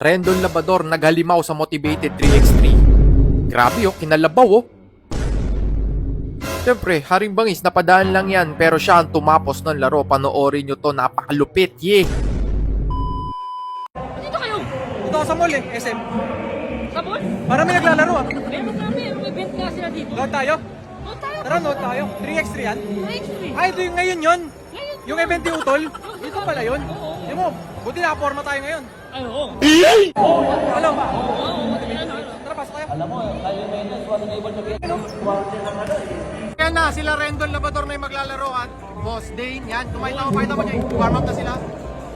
Rendon Labador naghalimaw sa Motivated 3x3. Grabe oh, kinalabaw oh. Siyempre, Haring Bangis, napadaan lang yan pero siya ang tumapos ng laro. Panoorin nyo to, napakalupit, ye. Dito kayo! Dito ako sa mall eh, SM. Sa mall? Para may naglalaro ah. Meron kami, may event nga sila dito. Load tayo. O tayo, Tara, load tayo. 3x3 yan. next week. Ay, ito yung ngayon yon. Ngayon. Yung event ni Utol. Dito pala yun. Di mo, buti nakaporma tayo ngayon. Ay, oo. Hello. Tara, pasok tayo. Kaya na, sila Rendon Labador na yung maglalaro at Boss Dane, yan. Kumain na ako, pakita mo dyan. Warm up na sila.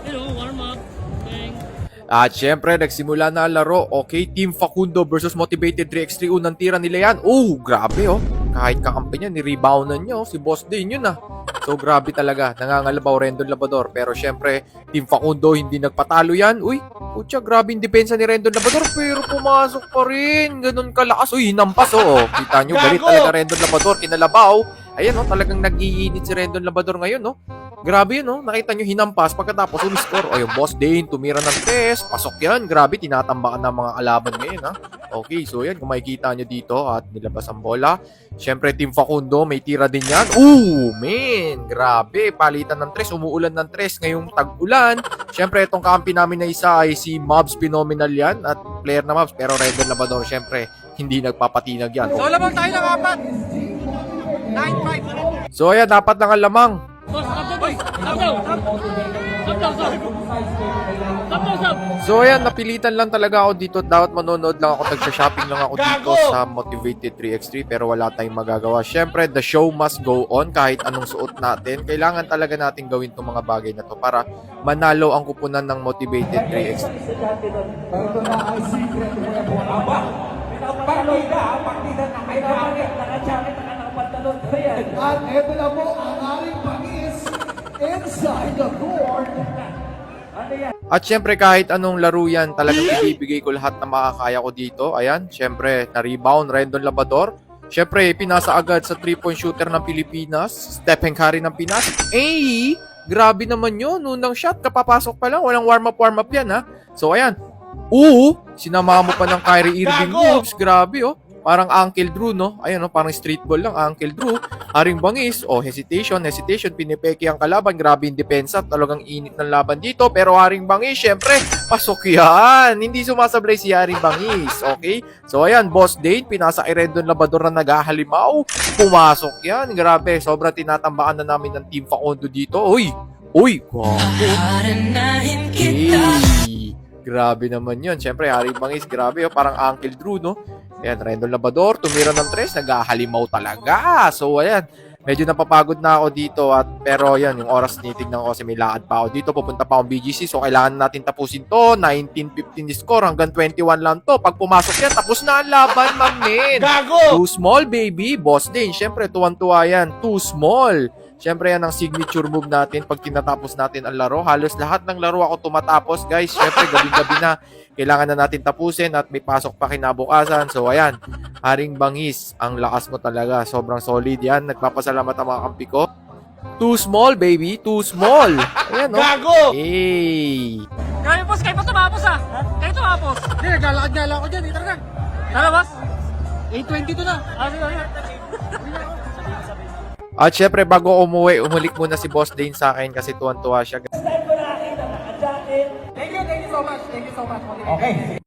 Hello, warm up. Thanks. At syempre, nagsimula na ang laro. Okay, Team Facundo versus Motivated 3x3. Unang tira nila yan. Oh, grabe oh. Kahit kakampi niya, ni-rebounden niya. oh. Si Boss Dane yun ah. So grabe talaga. Nangangalabaw Rendon Labador. Pero syempre, Team Facundo hindi nagpatalo yan. Uy, putya, grabe yung depensa ni Rendon Labador. Pero pumasok pa rin. Ganun kalakas. Uy, hinampas oh. oh. Kita nyo, galit talaga Rendon Labador. Kinalabaw. Ayan oh, talagang nag-iinit si Rendon Labador ngayon oh. Grabe yun, no? Nakita nyo, hinampas pagkatapos umiscore. O, yung boss Dane, tumira ng tres. Pasok yan. Grabe, tinatambakan ng mga kalaban ngayon, ha? Okay, so yan, kung makikita nyo dito at nilabas ang bola. Siyempre, Team Facundo, may tira din yan. Ooh, man! Grabe, palitan ng tres. Umuulan ng tres ngayong tag-ulan. Siyempre, itong kampi namin na isa ay si Mobs Phenomenal yan at player na Mobs. Pero Red Labador, siyempre, hindi nagpapatinag yan. So, labang tayo ng apat. 9-5. So, ayan, dapat ng lamang. So ayan, napilitan lang talaga ako dito. Dapat manonood lang ako, nagsha-shopping lang ako dito sa Motivated 3x3 pero wala tayong magagawa. Syempre, the show must go on kahit anong suot natin. Kailangan talaga natin gawin itong mga bagay na to para manalo ang kupunan ng Motivated 3x3. At ito na po ang At syempre kahit anong laro yan, talagang ibibigay ko lahat na makakaya ko dito. Ayan, syempre na-rebound, Rendon Labador. Syempre, pinasa agad sa 3-point shooter ng Pilipinas. Stephen Curry ng Pinas. Eh, grabe naman yun. Unang shot, kapapasok pa lang. Walang warm-up, warm-up yan ha. So ayan. Oo, sinama mo pa ng Kyrie Irving moves. Grabe oh. Parang Uncle Drew, no? Ayan, no? Parang street ball lang, Uncle Drew. Haring bangis, oh, hesitation, hesitation, pinipeke ang kalaban. Grabe yung depensa, talagang init ng laban dito. Pero Haring bangis, syempre, pasok yan. Hindi sumasablay si Haring bangis, okay? So, ayan, Boss Dane, pinasa kay Rendon Labador na naghahalimaw. Pumasok yan, grabe. Sobrang tinatambakan na namin ng Team Facundo dito. Uy, uy, grabe. Hey, grabe naman yun. Siyempre, Haring Bangis, grabe. Oh, parang Uncle Drew, no? Ayan, Rendon Labador, tumira ng tres, naghahalimaw talaga. So, ayan, medyo napapagod na ako dito at pero yan, yung oras tinitignan ko kasi may lakad pa ako dito, pupunta pa akong BGC. So, kailangan natin tapusin to. 19-15 score hanggang 21 lang to. Pag pumasok yan, tapos na ang laban, mamen. Gago! Too small, baby. Boss din. Siyempre, tuwan-tuwa yan. Too small. Siyempre, yan ang signature move natin pag tinatapos natin ang laro. Halos lahat ng laro ako tumatapos, guys. Siyempre, gabi-gabi na. Kailangan na natin tapusin at may pasok pa kinabukasan. So, ayan. Haring Bangis, ang lakas mo talaga. Sobrang solid yan. Nagpapasalamat ang mga kampi ko. Too small, baby. Too small. Ayan, no? Gago! Hey! Kaya, boss, kayo pa tumapos, ah. Kayo tumapos. Hindi, naglalakad nga lang ako dyan. Tara na. Tara, boss. 8.22 na. Ah, sige, sige. At syempre, bago umuwi, umulik muna si Boss Dane sa akin kasi tuwan-tuwa siya. Thank you, thank you so much. Thank you so much. Okay.